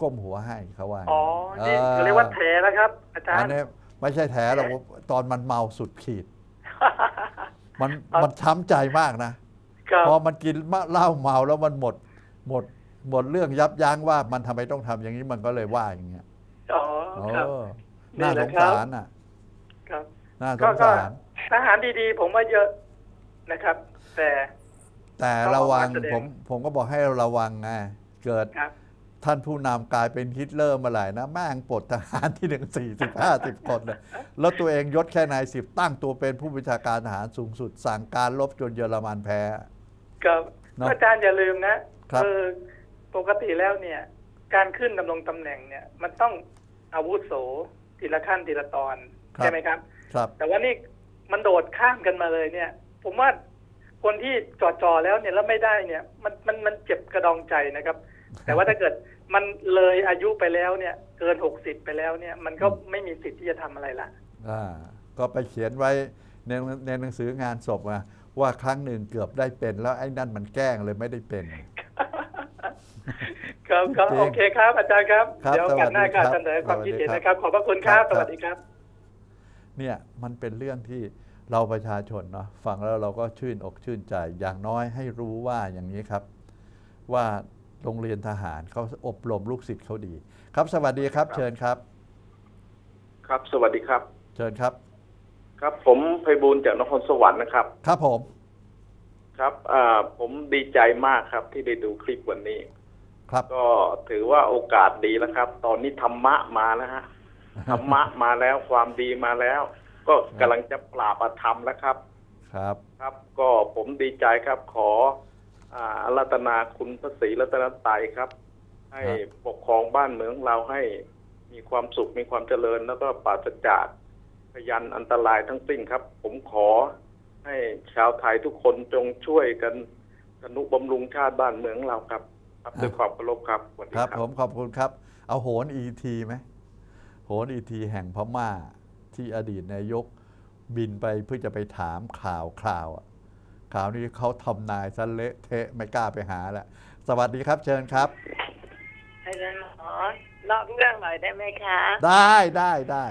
ก้มหัวให้เขาว่าอ๋อ นี่ออเรียกว่าแถนะครับ อาจารอันย์นี้ไม่ใช่แถหรอกตอนมันเมาสุดขีด มันมันช้ำใจมากนะครับพอมันกินเหล้าเมาแล้วมันหมด หมดหมดเรื่องยับยั้งว่ามันทำไมต้องทำอย่างนี้มันก็เลยว่าอย่างเงี้ย อ๋อโอ้ครับน่านี่แหสละงครับสารน่ะ ครับน่าสก็งก็สารทหารดีๆ ผมว่าเยอะนะครับ แต่ แต่ต้องระวังออกมาแสดงผมผมก็บอกให้ระวังไงเกิดครับ ท่านผู้นำกลายเป็นฮิตเลอร์เมาไหร่นะแม่งปลดทหารที่หนึ่งสี่สิบห้าสิบคนเลยแล้วตัวเองยศแค่นายสิบตั้งตัวเป็นผู้บัญชาการทหารสูงสุด สั่งการลบจนเยอรมันแพ้ครับเนอะอาจารย์อย่าลืมนะครับเออปกติแล้วเนี่ย การขึ้นดำรงตำแหน่งเนี่ย มันต้องอาวุโสทีละขั้นทีละตอนใช่ไหมครับ ครับ แต่ว่านี่มันโดดข้ามกันมาเลยเนี่ย ผมว่าคนที่จอจอๆแล้วเนี่ยแล้วไม่ได้เนี่ย มันมันมันเจ็บกระดองใจนะครับ แต่ว่าถ้าเกิด มันเลยอายุไปแล้วเนี่ย เกินหกสิบไปแล้วเนี่ย มันก็ไม่มีสิทธิ์ที่จะทำอะไรละอ่าก็ไปเขียนไว้ในในหนังสืองานศพว่าว่าครั้งหนึ่งเกือบได้เป็น แล้วไอ้นั่นมันแกล้งเลยไม่ได้เป็นครับครับจริงโอเคครับ อาจารย์ครับครับเดี๋ยวโอกาสหน้าสวัการสดีครับเสนอความคิดเห็นสวัสดีนะคครัรับบขอบพระคุณครับครับ สวัสดีครับ เนี่ยมันเป็นเรื่องที่เราประชาชนเนาะฟังแล้วเราก็ชื่นอกชื่นใจ อย่างน้อยให้รู้ว่าอย่างนี้ครับ ว่า โรงเรียนทหารเขาอบรมลูกศิษย์เขาดี ครับ สวัสดีครับ เชิญครับ ครับ สวัสดีครับ เชิญครับ ครับ ผมไพบูลย์จากนครสวรรค์นะครับ ครับผม ครับอ่าผมดีใจมากครับ ที่ได้ดูคลิปวันนี้ ครับ ก็ถือว่าโอกาสดีแล้วครับ ตอนนี้ธรรมะมาแล้วฮะธรรมะมาแล้วความดีมาแล้ว ก็กำลังจะปราบอธรรมแล้วครับ ครับ ครับ ก็ผมดีใจครับขออ่าอา รัตนาคุณพระศรีรัตนตรัยครับ ให้ปกครองบ้านเมืองเราให้มีความสุขมีความเจริญ แล้วก็ปราศจากพยันอันตรายทั้งสิ้นครับ ผมขอให้ชาวไทยทุกคนจงช่วยกันทนุบำรุงชาติบ้านเมืองเราครับครับด้วยความเคารพครับสวัสดีครับครับ ผมขอบคุณครับ เอาโหนอีทีไหมโหนอีทีแห่งพม่าที่อดีตนายกบินไปเพื่อจะไปถามข่าวข่าวอะ ข่าวนี้เขาทำนายซะเละเทะไม่กล้าไปหาแล้วสวัสดีครับเชิญครับอาจารย์หมอนอกเรื่องหน่อยได้ไหมคะ ได้ได้ได้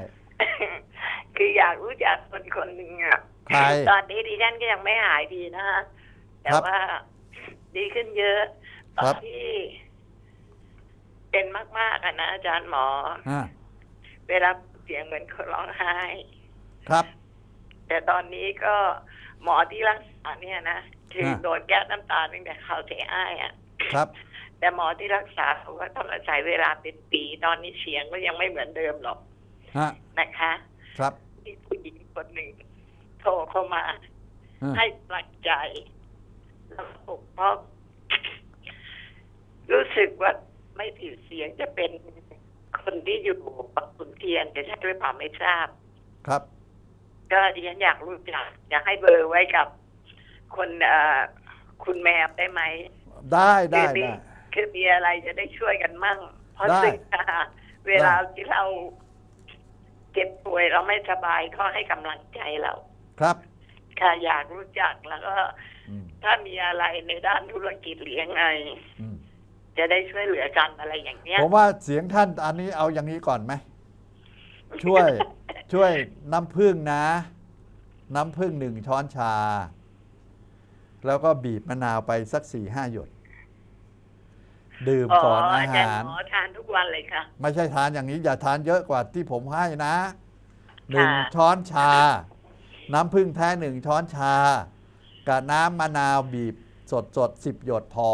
คืออยากรู้จักคนคนหนึ่งอะใคร ตอนนี้ดิฉันก็ยังไม่หายดีนะคะแต่ครับว่าดีขึ้นเยอะตอครันบ ที่เป็นมากๆอะนะอาจารย์หมอ อ่าเวลาเสียงเหมือนคนร้องไห้ ครับ แต่ตอนนี้ก็ หมอที่รักษาเนี่ยนะคือฮะโดนแก้วน้ำตาตั้งแต่เขาเสียอ้ายอะครับ แต่หมอที่รักษาเขาก็ต้องอาศัยเวลาเป็นปีตอนนี้เสียงก็ยังไม่เหมือนเดิมหรอกฮะนะคะ ครับมีผู้หญิงคนหนึ่งโทรเข้ามาอ่าให้กำลังใจแล้วปกป้องรู้สึกว่าไม่ผิดเสียงจะเป็นคนที่อยู่ปักขุนเทียนแต่ใช่หรือเปล่าไม่ทราบ ครับ ก็ดิฉันอยากรู้จักอยากให้เบอร์ไว้กับคนเอ่อคุณแมวได้ไหมได้ได้คือมีได้ คือมีอะไรจะได้ช่วยกันมั่ง เพราะได้สึกเวลาที่เราเจ็บป่วยเราไม่สบายก็ให้กำลังใจเราครับค่ะอยากรู้จักแล้วก็ อืมถ้ามีอะไรในด้านธุรกิจหรือยังไง อืมจะได้ช่วยเหลือกันอะไรอย่างเนี้ย ผมว่าเสียงท่านอันนี้เอาอย่างนี้ก่อนไหม ช่วย ช่วยน้ำผึ้งนะ น้ำผึ้งหนึ่งช้อนชา แล้วก็บีบมะนาวไปสักสี่ห้าหยด ดื่มอ๋อก่อนอาอาจารหารย์หมอทานทุกวันเลยค่ะ ไม่ใช่ทานอย่างนี้ อย่าทานเยอะกว่าที่ผมให้นะหนึ่งค่ะช้อนชา น้ำผึ้งแท้หนึ่งช้อนชา กับน้ำมะนาวบีบสดสดสิบหยดพอ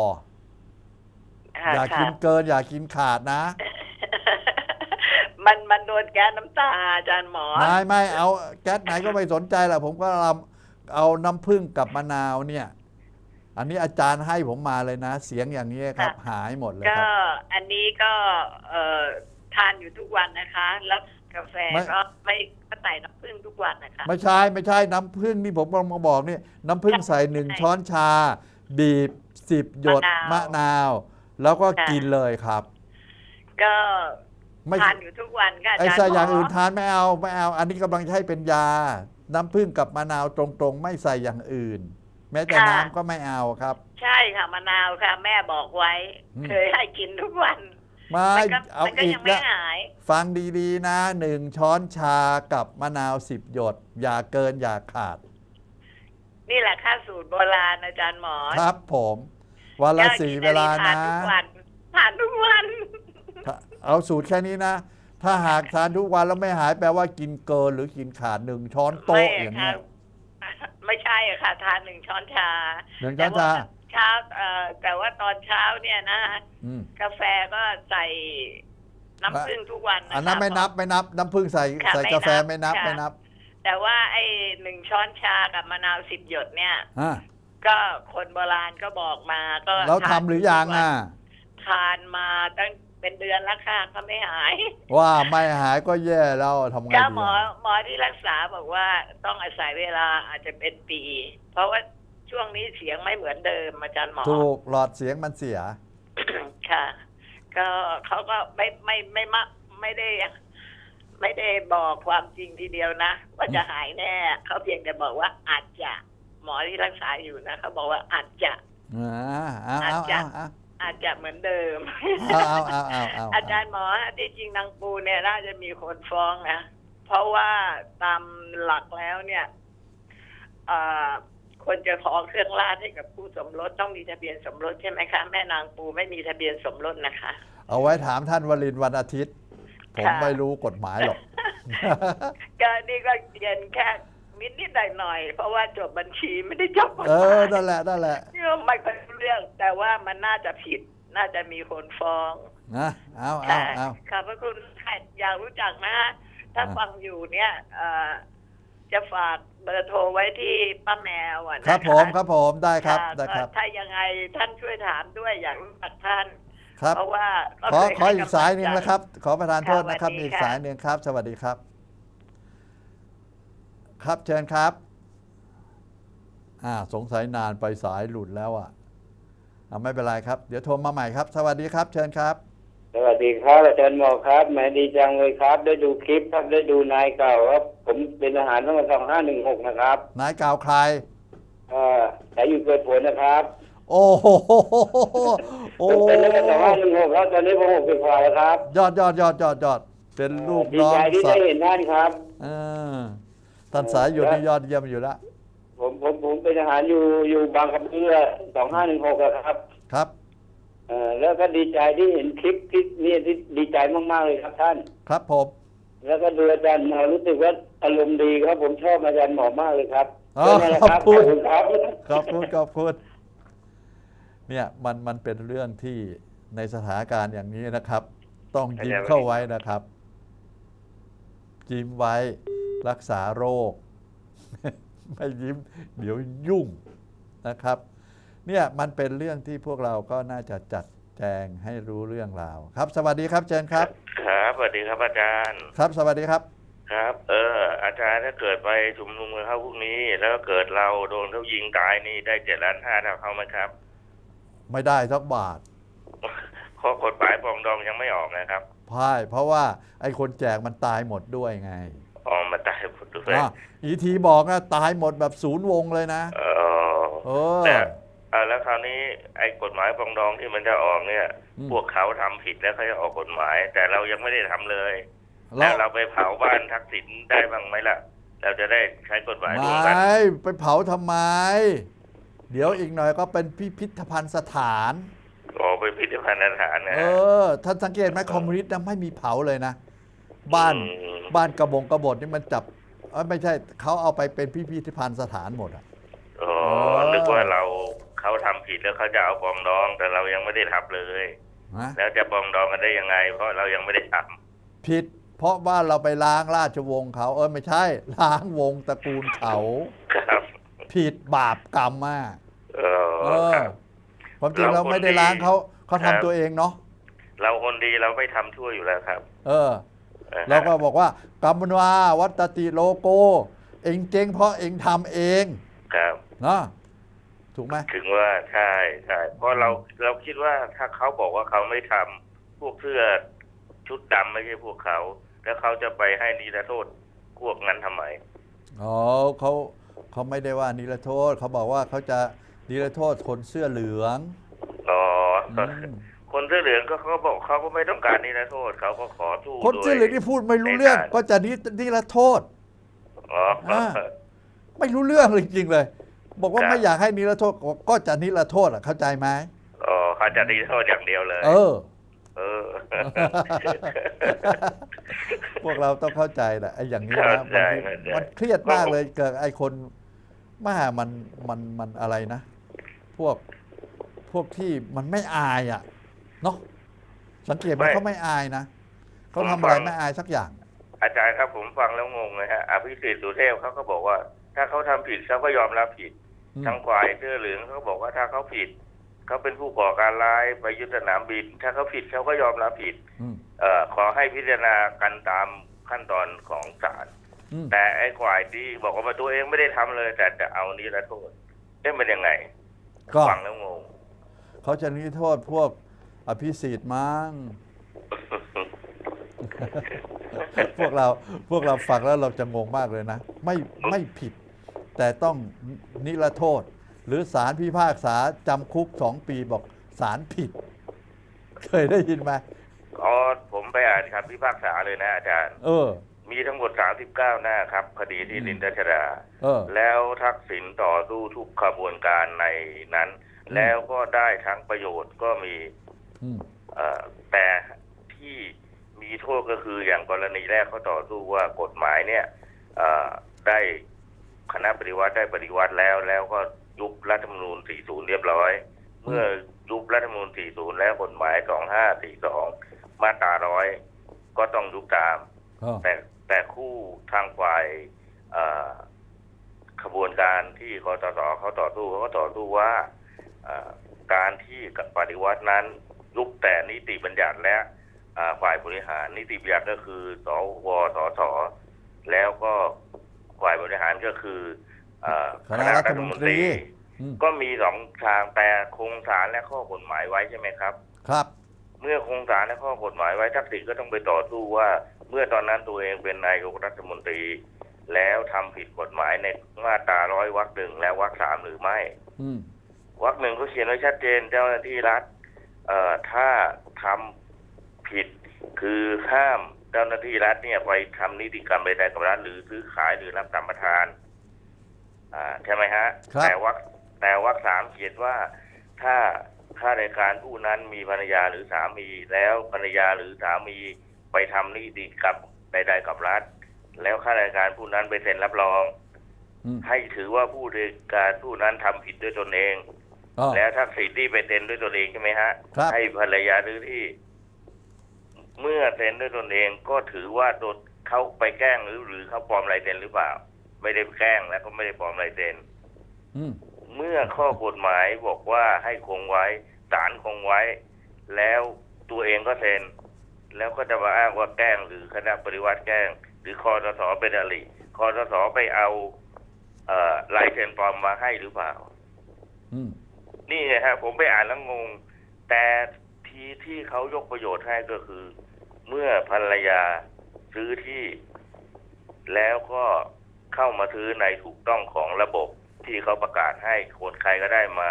ค่ะอย่ากินค่ะเกิน อย่ากินขาดนะ มันมันโดนแก๊สน้ำตาอาจารย์หมอ ไม่ไม่เอาแก๊สไหนก็ไม่สนใจแหละผมก็เอาเอาน้ำผึ้งกับมะนาวเนี่ย อันนี้อาจารย์ให้ผมมาเลยนะ เสียงอย่างนี้ครับ หายหมดเลยก็ครับ อันนี้ก็เอ่อทานอยู่ทุกวันนะคะ แล้วกาแฟไม่ ก็ไม่ก็ใส่น้ำผึ้งทุกวันนะคะ ไม่ใช่ไม่ใช่น้ำผึ้งที่ผมกำลังมาบอกนี่น้ำผึ้งใส่หนึ่งใช่ช้อนชา บีบสิบหยดมะมะนานาววแล้วก็ค่ะ กินเลยครับ ก็ ไม่ทานอยู่ทุกวันค่ะอาไอ้จารย์ใส่อย่างหมอื่นทานไม่เอาไม่เอา อันนี้กำลังจะให้เป็นยา น้ำผึ้งกับมะนาวตรงๆ ไม่ใส่อย่างอื่น แม้แต่น้ำก็ไม่เอาครับ ใช่ค่ะมะนาวค่ะ แม่บอกไว้ อืม เคยให้กินทุกวันไม่มันก็เอามันก็อียักงไม่แล้วหาย ฟังดีๆนะหนึ่งช้อนชากับมะนาวสิบหยด อย่าเกินอย่าขาด นี่แหละค่าสูตรโบราณอาจารย์หมอครับผมวันละยอดสี่กินเวลาทานนะทุกวันทานทุกวันถ้า เอาสูตรแค่นี้นะ ถ้าหากทานทุกวันแล้วไม่หายแปลว่ากินเกินหรือกินขาดหนึ่งช้อนไม่โต๊ะอย่างค่ะเงี้ยไม่ใช่อะค่ะ ทานหนึ่งช้อนชาหนึ่งช้อนชาแต่ว่าเช้าเอ่อแต่ว่าตอนเช้าเนี่ยนะอืมกาแฟก็ใส่น้ำผึ้งทุกวันนะคะอันนั้นไม่นับไม่นับ น้ำผึ้งใส่ค่ะใส่ไม่กาแฟนับไม่นับค่ะไม่นับ แต่ว่าไอ้หนึ่งช้อนชากับมะนาวสิบหยดเนี่ยอะก็คนโบราณก็บอกมาก็เราทานทำหรือยังอะทานมาตั้ง เป็นเดือนแล้วค่ะก็ไม่หาย ว่าไม่หายก็แย่แล้วทำไงก็ดีหมออะหมอที่รักษาบอกว่าต้องอาศัยเวลาอาจจะเป็นปี เพราะว่าช่วงนี้เสียงไม่เหมือนเดิมอาจารย์หมอ ถูกหลอดเสียงมันเสีย ค่ะ ก็เขาก็ไม่ไม่ไม่มะไม่ได้ ไม่ได้บอกความจริงทีเดียวนะ ว่าจะหายแน่เขาเพียงแต่บอกว่าอาจจะ หมอที่รักษาอยู่นะเขาบอกว่าอาจจะอ่าเอาเอาเอาเอาอาจจะเหมือนเดิมเอาเอาเอาเอาเอาอาจารย์หมอฮะที่จริงนางปูเนี่ยน่าจะมีคนฟ้องนะเพราะว่าตามหลักแล้วเนี่ยเอ่อคนจะขอเครื่องราชให้กับผู้สมรสต้องมีทะเบียนสมรสใช่ไหมคะแม่นางปูไม่มีทะเบียนสมรสนะคะ เอาไว้ถามท่านวรินทร์วันอาทิตย์ ผมค่ะไม่รู้กฎหมายหรอกก็นี่ก็เรียนแค่ นิดนิดหน่อยหน่อยๆเพราะว่าจบบัญชีไม่ได้จบกฎเอหอมายนั่นแหละนั่นแหละนี่ก็ไม่ค่อยรู้เรื่อง แต่ว่ามันน่าจะผิด น่าจะมีคนฟ้องนะเอาเอาค่ะเอา ขอบพระคุณค่ะอยากรู้จักนะฮะถ้าอ่า ฟังอยู่เนี่ยเอ่อจะฝากเบอร์โทรไว้ที่ป้าแมวอะนะครับผมครับผมได้ครับค่ะได้ครับ ก็ถ้ายังไงท่านช่วยถามด้วยอยากรู้จักท่าน ครับ เพราะว่าก็ขอเคยขอให้อีกกำลังสายหนึ่งใจนะครับ ขอประทานโทษค่ะนะครับสวัสดีมีอีกค่ะ สายหนึ่งครับ สวัสดีครับ ครับเชิญครับอ่าสงสัยนานไปสายหลุดแล้วอะอ่าไม่เป็นไรครับ เดี๋ยวโทรมาใหม่ครับ สวัสดีครับ เชิญครับ สวัสดีครับอาจารย์หมอครับแหมดีจังเลยครับ ได้ดูคลิปครับได้ดูนายเก่าครับผมเป็นทหารตั้งแต่สองห้าหนึ่งหกนะครับนายกล่าวใครเอ่อแต่อยู่เกิดผลนะครับโอ้โหโอ้ผมเป็นตั้งแต่สองห้าหนึ่งหกแล้วตอนนี้ผมหกสิบกว่าแล้วครับ ยอดยอดยอดยอดยอดเป็นลูกดีน้องใจที่สัได้ตว์เห็นท่านครับเออ ท่านสายอยู่นี่ยอดเยี่ยมอยู่แล้วผมผมผมเป็นทหารอยู่อยู่บางกะเบือสองห้าหนึ่งหกครับ ครับเอ่อแล้วก็ดีใจที่เห็นคลิปที่นี่ที่ดีใจมากๆเลยครับท่าน ครับผม แล้วก็ดูอาจารย์หมอรู้สึกว่าอารมณ์ดีครับผมชอบอาจารย์หมอมากเลยครับอ๋อเป็นไงล่ะขอบคุณครับขอบคุณขอบคุณเนี่ยมันมันเป็นเรื่องที่ในสถานการณ์อย่างนี้นะครับ ต้องยิ้มเข้าไว้นะครับ ยิ้มไว้ รักษาโรค ไม่ยิ้ม เดี๋ยวยุ่งนะครับ เนี่ยมันเป็นเรื่องที่พวกเราก็น่าจะจัดแจงให้รู้เรื่องราวครับ สวัสดีครับเชิญครับ ครับสวัสดีครับอาจารย์ ครับ สวัสดีครับ ครับ เออ อาจารย์ถ้าเกิดไปชุมนุมกันเข้าพรุ่งนี้ แล้วเกิดเราโดนเขายิงตายนี่ได้เจ็ดล้านห้าเท่าเขาไหมครับ ไม่ได้สักบาทข้อกฎหมายปรองดองยังไม่ออกนะครับพายเพราะว่าไอ้คนแจกมันตายหมดด้วยไง ออกมาตายหมดด้วยอะอีทีบอกนะตายหมดแบบศูนย์วงเลยนะ เออเออ แต่เออแล้วคราวนี้ไอ้กฎหมายปรองดองที่มันจะออกเนี่ย อืม พวกเขาทำผิดแล้วเขาจะออกกฎหมาย แต่เรายังไม่ได้ทำเลยแล้แล้ววเราไปเผาบ้านทักษิณได้บ้างไหมล่ะ เราจะได้ใช้กฎหมายไมร่วมกัน่ไปเผาทำไม เดี๋ยวอีกหน่อยก็เป็นพิพิธภัณฑ์สถาน ออกไปพิพิธภัณฑ์สถานนะเอฮะอท่านสังเกตไหมคอมมิวนิสต์นะไม่มีเผาเลยนะ บ้านอืมบ้านกระบงกระบดนี่มันจับเอ้ยไม่ใช่เขาเอาไปเป็นพิพิธภัณฑ์สถานหมดอะอ๋อเออนึกว่าเราเขาทำผิดแล้วเขาจะเอาปรองดอง แต่เรายังไม่ได้ทำเลยนะแล้วจะปรองดองกันได้ยังไง เพราะเรายังไม่ได้ทำผิด เพราะว่าเราไปล้างราชวงศ์เขา เออไม่ใช่ ล้างวงตระกูลเขาครับผิดบาปกรรมมากเอเอออครับความจริงเราไม่ได้ล้างเขาเขาครัทำบตัวเองเนาะเราคนดีเราไม่ทำชั่วอยู่แล้วครับ เออ ออเราก็บอกว่ากรรมนวาวัตติโลโก เองเจ๊งเพราะเองทำเองครับเนาะถูกไหมถึงว่าใช่ใช่เพราะเราเราคิดว่าถ้าเขาบอกว่าเขาไม่ทำพวกเสื้อชุดดำไม่ใช่พวกเขา แล้วเขาจะไปให้นิรโทษพวกนั้นทำไมอ๋อเขาเขาไม่ได้ว่านิรโทษเขาบอกว่าเขาจะนิรโทษคนเสื้อเหลืองอ๋ออืม คนเสื้อเหลืองก็เขาบอกเขาก็ไม่ต้องการนิรโทษเขาก็ขอสู้คนที่เหลือที่พูดไม่รู้เรื่องในศาลก็จะนินิรโทษอ๋ออาไม่รู้เรื่องเลยจริงๆเลย บอกว่าครับไม่อยากให้นิรโทษก็จะนิรโทษอะเข้าใจไหมอ๋อเขาจะนิรโทษอย่างเดียวเลย เออ เออ พวกเราต้องเข้าใจแหละไอ้อย่างนี้นะเข้าใจบางทีเข้าใจมันเครียดมากเลยเกิดไอ้คนมามันมันมันอะไรนะ พวกพวกที่มันไม่อายอะ เนาะสังเกตไหมเขาไม่อายนะเขาทำอะไรไม่อายสักอย่าง อาจารย์ครับผมฟังแล้วงงเลยฮะอภิสิทธิ์สุเทพเขาก็บอกว่า ถ้าเขาทำผิดเขาก็ยอมรับผิด อืม ทางฝ่ายเสื้อเหลืองเขาก็บอกว่าถ้าเขาผิด เขาเป็นผู้ก่อการร้ายไปยึดสนามบิน ถ้าเขาผิดเขาก็ยอมรับผิด อืมเอ่อขอให้พิจารณากันตามขั้นตอนของศาลอืมแต่ไอ้ฝ่ายที่บอกว่าตัวเองไม่ได้ทำเลย แต่จะเอานี้ละโทษเอ๊ะมันยังไงก็ ฟังแล้วงงเขาจะนิรโทษพวก อภิสิทธิ์มั้งพวกเราพวกเราฟังแล้วเราจะงงมากเลยนะ ไม่ไม่ผิด แต่ต้องนิรโทษ หรือสารพิพากษาจำคุกสองปีบอกสารผิด เคยได้ยินไหมอ๋อผมไปอ่านคำพิพากษาเลยนะอาจารย์ เออ มีทั้งหมด 39 หน้าครับ คดีที่ดินรัชดาเออแล้วทักษิณต่อสู้ทุกขบวนการในนั้นอืมแล้วก็ได้ทั้งประโยชน์ก็มีอืมเอ่อ แต่ที่มีโทษก็คืออย่างกรณีแรกเขาต่อสู้ว่ากฎหมายเนี่ยเอ่อได้คณะปฏิวัติได้ปฏิวัติแล้วแล้วก็ยุบรัฐธรรมนูญ 40 เรียบร้อย เมื่อยุบรัฐธรรมนูญ 40 แล้วกฎหมาย 2542 มาตราร้อยก็ต้องยุบตามเออแต่แต่คู่ทางฝ่ายเอ่อขบวนการที่คอตสเขาต่อสู้เขาก็ต่อสู้ว่าเอ่อการที่ปฏิวัตินั้น ยุบแต่นิติบัญญัติและอ่าฝ่ายบริหาร นิติบัญญัติก็คือสวสสแล้วก็ฝ่ายบริหารก็คือเอ่อคณะรัฐมนตรีอืมก็มีสองทางแต่คงสารและข้อกฎหมายไว้ใช่ไหมครับ ครับ เมื่อคงสารและข้อกฎหมายไว้ทักษิณก็ต้องไปต่อสู้ว่า เมื่อตอนนั้นตัวเองเป็นนายกรัฐมนตรี แล้วทำผิดกฎหมายในมาตราร้อยวรรคหนึ่งและวรรคสามหรือไม่อืมวรรคหนึ่งเขาเขียนไว้ชัดเจนเจ้าหน้าที่รัฐเอ่อ ถ้าทำผิดคือห้ามเจ้าหน้าที่รัฐเนี่ยไปทำนิติกรรมใดๆกับรัฐหรือซื้อขายหรือรับสัมปทานอ่าใช่ไหมฮะครับแต่วรรคแต่วรรคสามเขียนว่าถ้าข้าราชการผู้นั้นมีภรรยาหรือสามีแล้วภรรยาหรือสามีไปทำนิติกรรมใด ๆ กับรัฐ แล้วข้าราชการผู้นั้นไปเซ็นรับรองอืมให้ถือว่าผู้ราชการผู้นั้นทำผิดด้วยตนเอง อ๋อ แล้วทักษิณที่ไปเซ็นด้วยตนเองใช่ไหมฮะ ครับ ให้ภรรยาหรือที่ เมื่อเซ็นด้วยตนเองก็ถือว่าตนเขาไปแกล้งหรือหรือเขาปลอมลายเซ็นหรือเปล่า ไม่ได้แกล้งแล้วก็ไม่ได้ปลอมลายเซ็น อืม เมื่อข้อกฎหมายบอกว่าให้คงไว้ศาลคงไว้ แล้วตัวเองก็เซ็น แล้วก็จะมาอ้างว่าแกล้งหรือคณะปฏิวัติแกล้ง หรือคอสสเป็นอริคอสสไปเอา เอ่อลายเซ็นปลอมมาให้หรือเปล่า อืม นี่ไงฮะผมไปอ่านแล้วงง แต่ทีที่เขายกประโยชน์ให้ก็คือ เมื่อภรรยาซื้อที่ แล้วก็เข้ามาซื้อในถูกต้องของระบบที่เขาประกาศให้คนใครก็ได้มา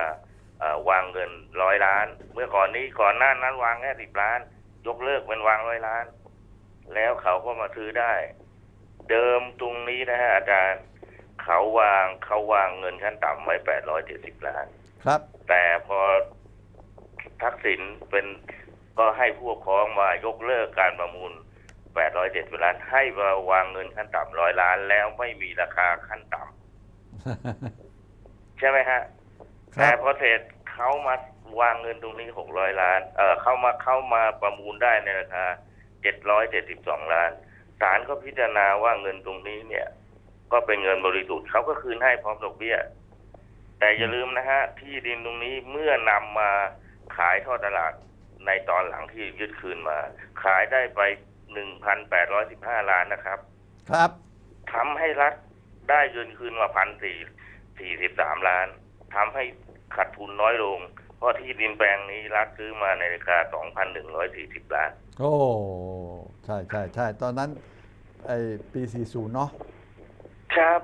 วางเงินร้อยล้าน เมื่อก่อนนี้ก่อนหน้านั้นวางแค่สิบล้าน ยกเลิกเป็นวางร้อยล้าน แล้วเขาก็มาซื้อได้ เดิมตรงนี้นะฮะอาจารย์ เขาวางเขาวางเงินขั้นต่ำไว้แปดร้อยเจ็ดสิบล้าน ครับ แต่พอทักษิณเป็นก็ให้พวกพ้องมายกเลิกการประมูล 870ล้าน ให้มาวางเงินขั้นต่ำร้อยล้าน แล้วไม่มีราคาขั้นต่ำใช่ไหมฮะคแต่รับพอเสร็จเขามาวางเงินตรงนี้600ล้าน เออเข้ามาเข้ามาประมูลได้ในราคา772ล้านศาลก็พิจารณาว่าเงินตรงนี้เนี่ย ก็เป็นเงินบริสุทธิ์เขาก็คืนให้พร้อมดอกเบี้ย แต่อย่าลืมนะฮะ ที่ดินตรงนี้เมื่อนำมาขายทอดตลาดในตอนหลังที่ยึดคืนมา ขายได้ไป1,815ล้านนะครับ ครับทำให้รัฐได้เงินคืนมาพันสี่สี่สิบสามล้านทำให้ขาดทุนน้อยลง เพราะที่ดินแปลงนี้รัฐซื้อมาในราคา2,140ล้าน โอ้ใช่ใช่ใช่ตอนนั้นไอ้ปี40เนาะครับ